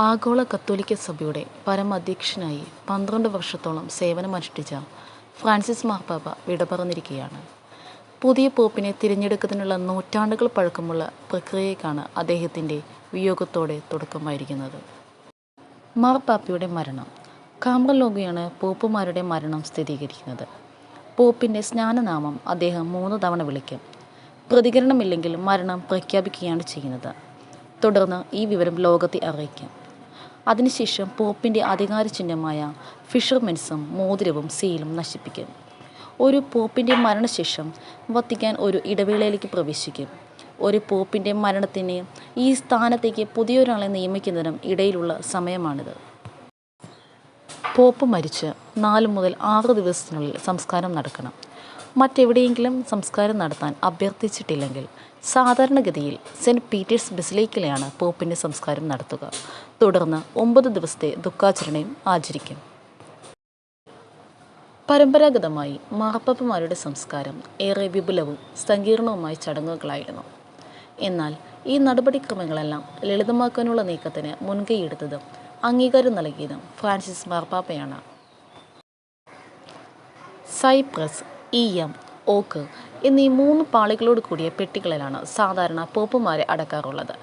ആഗോള കത്തോലിക്ക സഭയുടെ പരമാധ്യക്ഷനായി പന്ത്രണ്ട് വർഷത്തോളം സേവനമനുഷ്ഠിച്ച ഫ്രാൻസിസ് മാർപ്പാപ്പ വിട പറഞ്ഞിരിക്കുകയാണ് പുതിയ പോപ്പിനെ തിരഞ്ഞെടുക്കുന്നതിനുള്ള നൂറ്റാണ്ടുകൾ പഴക്കമുള്ള പ്രക്രിയയ്ക്കാണ് അദ്ദേഹത്തിന്റെ വിയോഗത്തോടെ തുടക്കമായിരിക്കുന്നത്. മാർപ്പാപ്പയുടെ മരണം. കാമ്രലോഗയാണ് പോപ്പുമാരുടെ മരണം സ്ഥിരീകരിക്കുന്നത്. പോപ്പിന്റെ സ്നാനനാമം അദ്ദേഹം മൂന്ന് തവണ വിളിക്കും. പ്രതികരണമില്ലെങ്കിൽ മരണം പ്രഖ്യാപിക്കുകയാണ് ചെയ്യുന്നത്. തുടർന്ന് ഈ വിവരം ലോകത്തെ അറിയിക്കും. അതിനുശേഷം പോപ്പിന്റെ അധികാര ചിഹ്നമായ ഫിഷർമെൻസും മോതിരവും സീലും നശിപ്പിക്കും. ഒരു പോപ്പിന്റെ മരണശേഷം വത്തിക്കാൻ ഒരു ഇടവേളയിലേക്ക് പ്രവേശിക്കും. ഒരു പോപ്പിന്റെ മരണത്തിന് ഈ സ്ഥാനത്തേക്ക് പുതിയൊരാളെ നിയമിക്കുന്നതിനും ഇടയിലുള്ള സമയമാണിത്. പോപ്പ് മരിച്ച് നാല് മുതൽ ആറ് ദിവസത്തിനുള്ളിൽ സംസ്കാരം നടക്കണം. മറ്റെവിടെയെങ്കിലും സംസ്കാരം നടത്താൻ അഭ്യർത്ഥിച്ചിട്ടില്ലെങ്കിൽ സാധാരണഗതിയിൽ സെന്റ് പീറ്റേഴ്സ് ബസിലേക്കിലെയാണ് പോപ്പിന്റെ സംസ്കാരം നടത്തുക. തുടർന്ന് ഒമ്പത് ദിവസത്തെ ദുഃഖാചരണയും ആചരിക്കും. പരമ്പരാഗതമായി മാർപ്പാപ്പമാരുടെ സംസ്കാരം ഏറെ വിപുലവും സങ്കീർണവുമായ ചടങ്ങുകളായിരുന്നു. എന്നാൽ ഈ നടപടിക്രമങ്ങളെല്ലാം ലളിതമാക്കാനുള്ള നീക്കത്തിന് മുൻകൈയെടുത്തതും അംഗീകാരം നൽകിയതും ഫ്രാൻസിസ് മാർപ്പാപ്പയാണ്. സൈപ്രസ് ഈയം ഓക്ക് എന്നീ മൂന്ന് പാളികളോട് കൂടിയ പെട്ടികളിലാണ് സാധാരണ പോപ്പുമാരെ അടക്കാറുള്ളത്.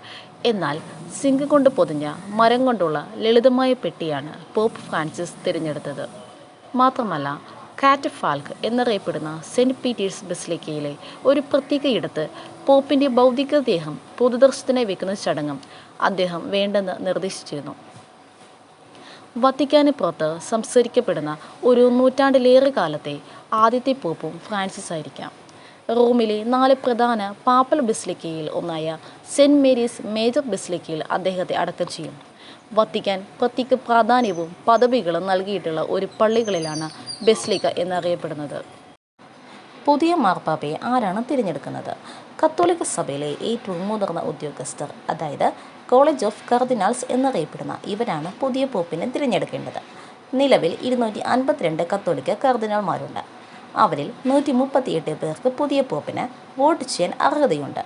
എന്നാൽ സിങ്ക് കൊണ്ട് പൊതിഞ്ഞ മരം കൊണ്ടുള്ള ലളിതമായ പെട്ടിയാണ് പോപ്പ് ഫ്രാൻസിസ് തിരഞ്ഞെടുത്തത്. മാത്രമല്ല കാറ്റ് ഫാൽക്ക് എന്നറിയപ്പെടുന്ന സെന്റ് പീറ്റേഴ്സ് ബസിലിക്കയിലെ ഒരു പ്രത്യേക ഇടത്ത് പോപ്പിന്റെ ഭൗതികദേഹം പൊതുദർശനത്തിനായി വെക്കുന്ന ചടങ്ങും അദ്ദേഹം വേണ്ടെന്ന് നിർദ്ദേശിച്ചിരുന്നു. വത്തിക്കാന് പുറത്ത് സംസ്കരിക്കപ്പെടുന്ന ഒരു നൂറ്റാണ്ടിലേറെ കാലത്തെ ആദ്യത്തെ പോപ്പും ഫ്രാൻസിസ് ആയിരിക്കാം. റോമിലെ നാല് പ്രധാന പാപ്പൽ ബിസ്ലിക്കയിൽ ഒന്നായ സെന്റ് മേരീസ് മേജർ ബിസ്ലിക്കയിൽ അദ്ദേഹത്തെ അടക്കം ചെയ്യും. വത്തിക്കാൻ പ്രത്യേക പ്രാധാന്യവും പദവികളും നൽകിയിട്ടുള്ള ഒരു പള്ളികളിലാണ് ബെസ്ലിക്ക എന്നറിയപ്പെടുന്നത്. പുതിയ മാർപ്പാപ്പയെ ആരാണ് തിരഞ്ഞെടുക്കുന്നത്? കത്തോലിക്ക സഭയിലെ ഏറ്റവും മുതിർന്ന ഉദ്യോഗസ്ഥർ അതായത് കോളേജ് ഓഫ് കർദിനാൾസ് എന്നറിയപ്പെടുന്ന ഇവരാണ് പുതിയ പോപ്പിനെ തിരഞ്ഞെടുക്കേണ്ടത്. നിലവിൽ ഇരുന്നൂറ്റി അൻപത്തിരണ്ട് കത്തോലിക്ക കർദിനാൾമാരുണ്ട് അവരിൽ നൂറ്റി മുപ്പത്തിയെട്ട് പേർക്ക് പുതിയ പോപ്പിന് വോട്ട് ചെയ്യാൻ അർഹതയുണ്ട്.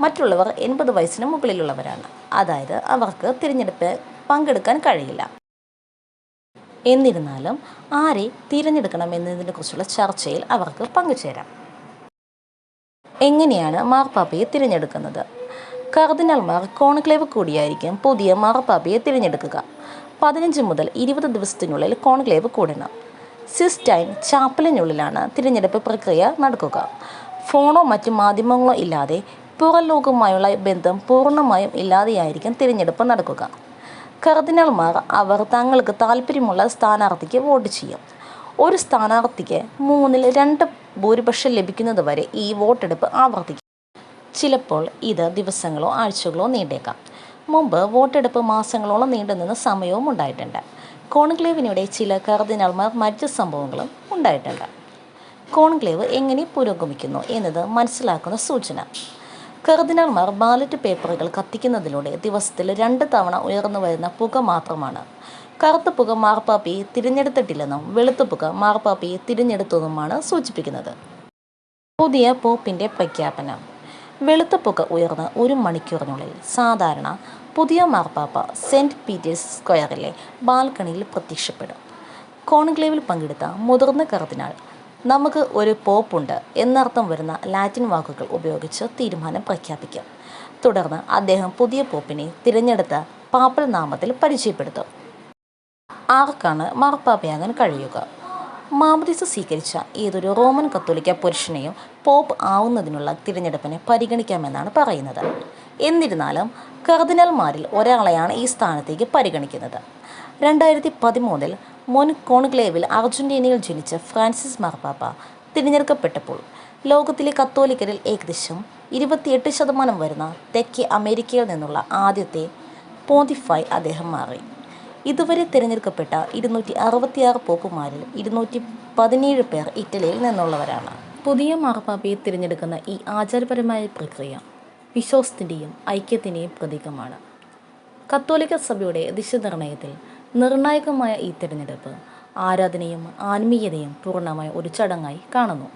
മറ്റുള്ളവർ എൺപത് വയസ്സിന് മുകളിലുള്ളവരാണ്. അതായത് അവർക്ക് തിരഞ്ഞെടുപ്പ് പങ്കെടുക്കാൻ കഴിയില്ല. എന്നിരുന്നാലും ആരെ തിരഞ്ഞെടുക്കണം എന്നതിനെക്കുറിച്ചുള്ള ചർച്ചയിൽ അവർക്ക് പങ്കുചേരാം. എങ്ങനെയാണ് മാർപ്പാപ്പയെ തിരഞ്ഞെടുക്കുന്നത്? കർദിനാൾമാർ കോൺക്ലേവ് കൂടിയായിരിക്കും പുതിയ മാർപ്പാപ്പയെ തിരഞ്ഞെടുക്കുക. പതിനഞ്ച് മുതൽ ഇരുപത് ദിവസത്തിനുള്ളിൽ കോൺക്ലേവ് കൂടണം. സിസ്റ്റൈൻ ചാപ്പലിനുള്ളിലാണ് തിരഞ്ഞെടുപ്പ് പ്രക്രിയ നടക്കുക. ഫോണോ മറ്റു മാധ്യമങ്ങളോ ഇല്ലാതെ പുറം ലോകവുമായുള്ള ബന്ധം പൂർണമായും ഇല്ലാതെയായിരിക്കും തിരഞ്ഞെടുപ്പ് നടക്കുക. കർദിനാൾമാർ അവർ തങ്ങൾക്ക് താല്പര്യമുള്ള സ്ഥാനാർത്ഥിക്ക് വോട്ട് ചെയ്യും. ഒരു സ്ഥാനാർത്ഥിക്ക് മൂന്നിൽ രണ്ട് ഭൂരിപക്ഷം ലഭിക്കുന്നതുവരെ ഈ വോട്ടെടുപ്പ് ആവർത്തിക്കും. ചിലപ്പോൾ ഇത് ദിവസങ്ങളോ ആഴ്ചകളോ നീണ്ടേക്കാം. മുമ്പ് വോട്ടെടുപ്പ് മാസങ്ങളോളം നീണ്ടുനിന്ന സമയവും ഉണ്ടായിട്ടുണ്ട്. കോൺക്ലേവിനിടെ ചില കർദിനാൾമാർ മരിച്ച സംഭവങ്ങളും ഉണ്ടായിട്ടുണ്ട്. കോൺക്ലേവ് എങ്ങനെ പുരോഗമിക്കുന്നു എന്നത് മനസ്സിലാക്കുന്ന സൂചന. കർദിനാൾമാർ ബാലറ്റ് പേപ്പറുകൾ കത്തിക്കുന്നതിലൂടെ ദിവസത്തിൽ രണ്ട് തവണ ഉയർന്നു വരുന്ന പുക മാത്രമാണ്. കറുത്ത പുക മാർപ്പാപ്പയെ തിരഞ്ഞെടുത്തിട്ടില്ലെന്നും വെളുത്ത പുക മാർപ്പാപ്പയെ തിരഞ്ഞെടുത്തതുമാണ് സൂചിപ്പിക്കുന്നത്. പുതിയ പോപ്പിന്റെ പ്രഖ്യാപനം. വെളുത്ത പുക ഉയർന്ന് ഒരു മണിക്കൂറിനുള്ളിൽ സാധാരണ പുതിയ മാർപ്പാപ്പ സെന്റ് പീറ്റേഴ്സ് സ്ക്വയറിലെ ബാൽക്കണിയിൽ പ്രത്യക്ഷപ്പെടും. കോൺക്ലേവിൽ പങ്കെടുത്ത മുതിർന്ന കർദിനാൾ നമുക്ക് ഒരു പോപ്പുണ്ട് എന്നർത്ഥം വരുന്ന ലാറ്റിൻ വാക്കുകൾ ഉപയോഗിച്ച് തീരുമാനം പ്രഖ്യാപിക്കും. തുടർന്ന് അദ്ദേഹം പുതിയ പോപ്പിനെ തിരഞ്ഞെടുത്ത പാപ്പൽ നാമത്തിൽ പരിചയപ്പെടുത്തും. ആർക്കാണ് മാർപ്പാപ്പയാകാൻ കഴിയുക? മാമദിസ സ്വീകരിച്ച ഏതൊരു റോമൻ കത്തോലിക്ക പുരുഷനെയും പോപ്പ് ആവുന്നതിനുള്ള തിരഞ്ഞെടുപ്പിനെ പരിഗണിക്കാമെന്നാണ് പറയുന്നത്. എന്നിരുന്നാലും കർദിനൽമാരിൽ ഒരാളെയാണ് ഈ സ്ഥാനത്തേക്ക് പരിഗണിക്കുന്നത്. രണ്ടായിരത്തി പതിമൂന്നിൽ മുൻ കോൺക്ലേവിൽ അർജന്റീനയിൽ ജനിച്ച ഫ്രാൻസിസ് മാർപ്പാപ്പ തിരഞ്ഞെടുക്കപ്പെട്ടപ്പോൾ ലോകത്തിലെ കത്തോലിക്കരിൽ ഏകദേശം ഇരുപത്തിയെട്ട് ശതമാനം വരുന്ന തെക്കേ അമേരിക്കയിൽ നിന്നുള്ള ആദ്യത്തെ പോതിഫായി അദ്ദേഹം മാറി. ഇതുവരെ തിരഞ്ഞെടുക്കപ്പെട്ട ഇരുന്നൂറ്റി അറുപത്തിയാറ് പോപ്പുമാരിൽ ഇരുന്നൂറ്റി പതിനേഴ് പേർ ഇറ്റലിയിൽ നിന്നുള്ളവരാണ്. പുതിയ മാർപ്പാപ്പയെ തിരഞ്ഞെടുക്കുന്ന ഈ ആചാരപരമായ പ്രക്രിയ വിശ്വാസത്തിന്റെയും ഐക്യത്തിന്റെയും പ്രതീകമാണ്. കത്തോലിക്ക സഭയുടെ ദിശനിർണയത്തിൽ നിർണായകമായ ഈ തിരഞ്ഞെടുപ്പ് ആരാധനയും ആത്മീയതയും പൂർണമായ ഒരു ചടങ്ങായി കാണുന്നു.